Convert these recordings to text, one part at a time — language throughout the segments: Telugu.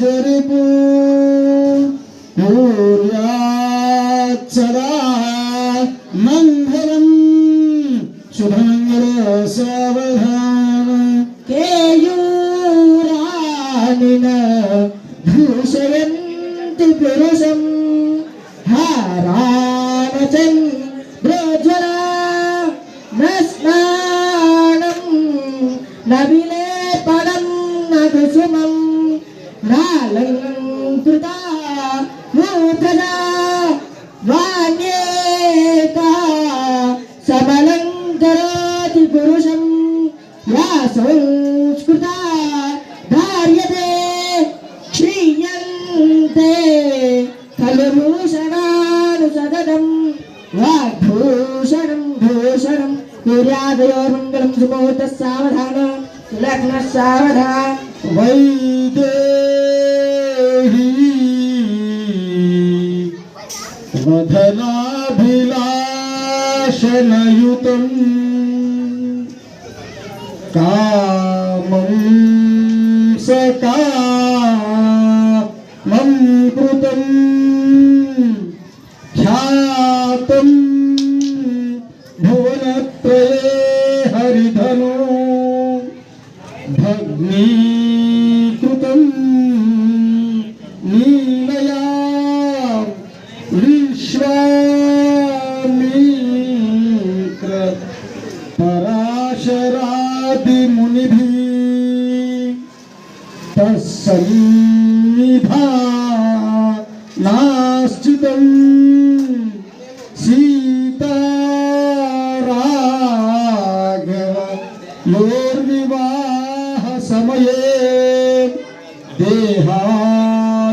జరుపు. సదా మంగళం. శుభమంగళ సవధాన కేయూరానిన భూషయంతి పురుషం. హారామచన్ ప్రోజ్వల నస్నానం. నవిలేపనం నకుసుమం నాలంకృత మూర్ధనా వాణ్యేకా సమలంకరోతి పురుషం యా సంస్కృత ధార్యతే క్షీయంతే కలుభూషణాను సదనం వాగ్భూషణం భూషణం సూర్యాదయోర్మంగళం సుముహూర్త సావధాన సులగ్న సావధాన वैदेही वधनाभिलाषनयुतं कामं सका निन्दया विश्वामित्र पराशरादिमुनिभिः तस्सन्निभा नाश्चितम् सीता राघव योर्विवाहसमये देहा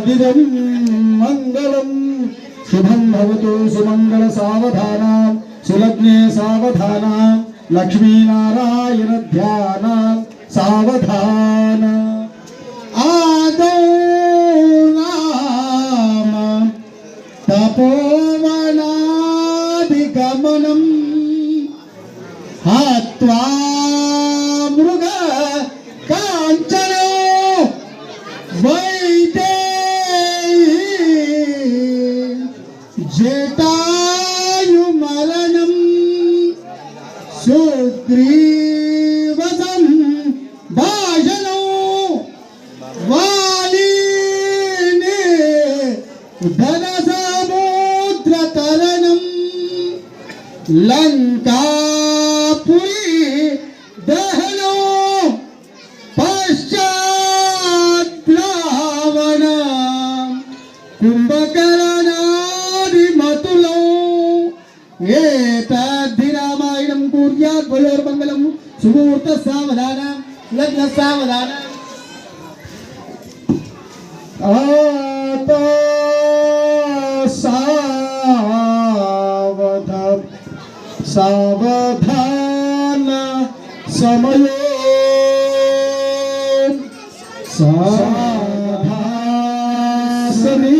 తద్దిదం మంగళం శుభం భవతు సుమంగళ సావధానా సులగ్నే సావధానా లక్ష్మీనారాయణ ధ్యాన సావధాన ఆదో రామ తపోవనాది గమనం హత్వా గ్రీవసం భాషను వాలీని ధన సముద్ర తరణం లంకాపురి దహనో పశ్చాద్రావణ కుంభకరణాది మతులో ఏ സുഹൃത്ത് സാവധാനം ലഗ്ന സാവധാനം സാവധം സാവധാന സമയോ സാധാസനീ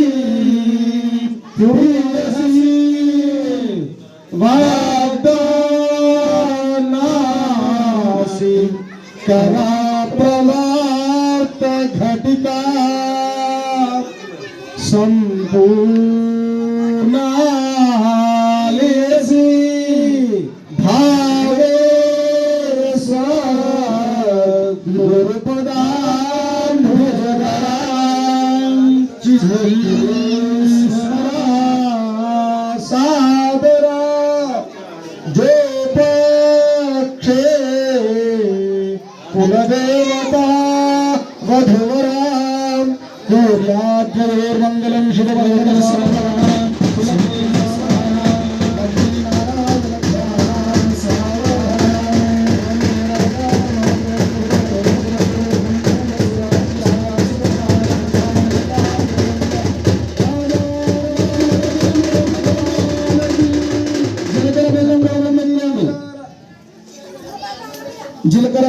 ঘটিকা সম্পূর্ণালেসি ভাবে সদুরপদান ভজরান চিধুরা সাদরা যে পক্ষে কুলদেব वधुवराम दूर्याद्रवेर्मङ्गलं शिवभगवतः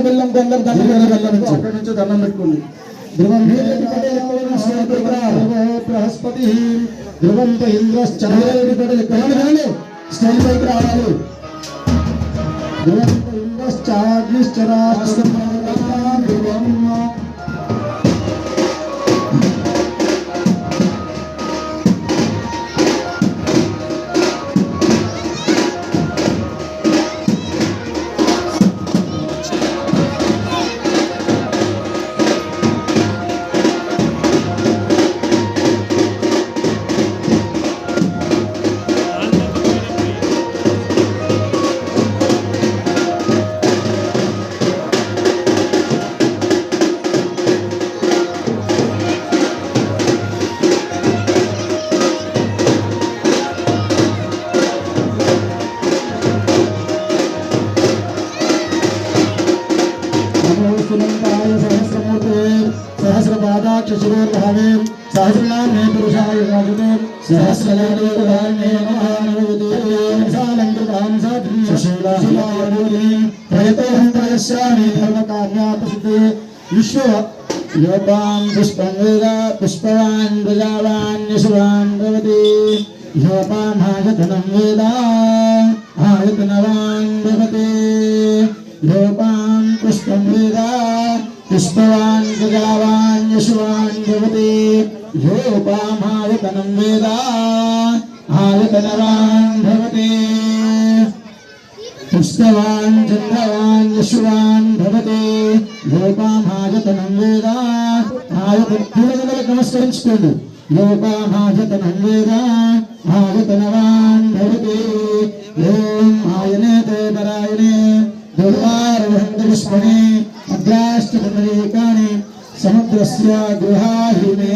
బెల్లం కొందరు అక్కడి నుంచి దండం పెట్టుకోండి ధ్రువం బృహస్పతి. ధ్రువం ఇంద్రశ్చంద్రుడి స్టైల్ రావాలి. ధ్రువం ధ్రువం सहस्रपादाक्षशिरोर्भावे है पुरुषाय राजते सहस्रलालोभान्ने महानवोदुर्यासालङ्कृतां सदृशशीलाशीलायनूरे प्रयतोऽहं प्रयस्यामि धर्मकार्यापसिद्धे विश्व योपां पुष्पङ्गेर पुष्पवान् प्रजावान्यशुवान् भवति। योपामायतनं वेदा, आयतनवान् भवति। योपां पुष्पं వేద పుష్పవాన్ ప్రజావాన్ యశువాన్ భవతి యోపాం ఆయతనం వేద ఆయతనవాన్ భవతి పుష్పవాన్ చంద్రవాన్ యశువాన్ భవతే లోపామాజతనం వేద ఆయత పూలగలకు నమస్కరించుకోండి లోపామాజతనం వేద ఆయతనవాన్ భవతే ఓం ఆయనేతే పరాయణే దుర్వారవహంత పుష్పణే समुद्रस्य गृहाहिने।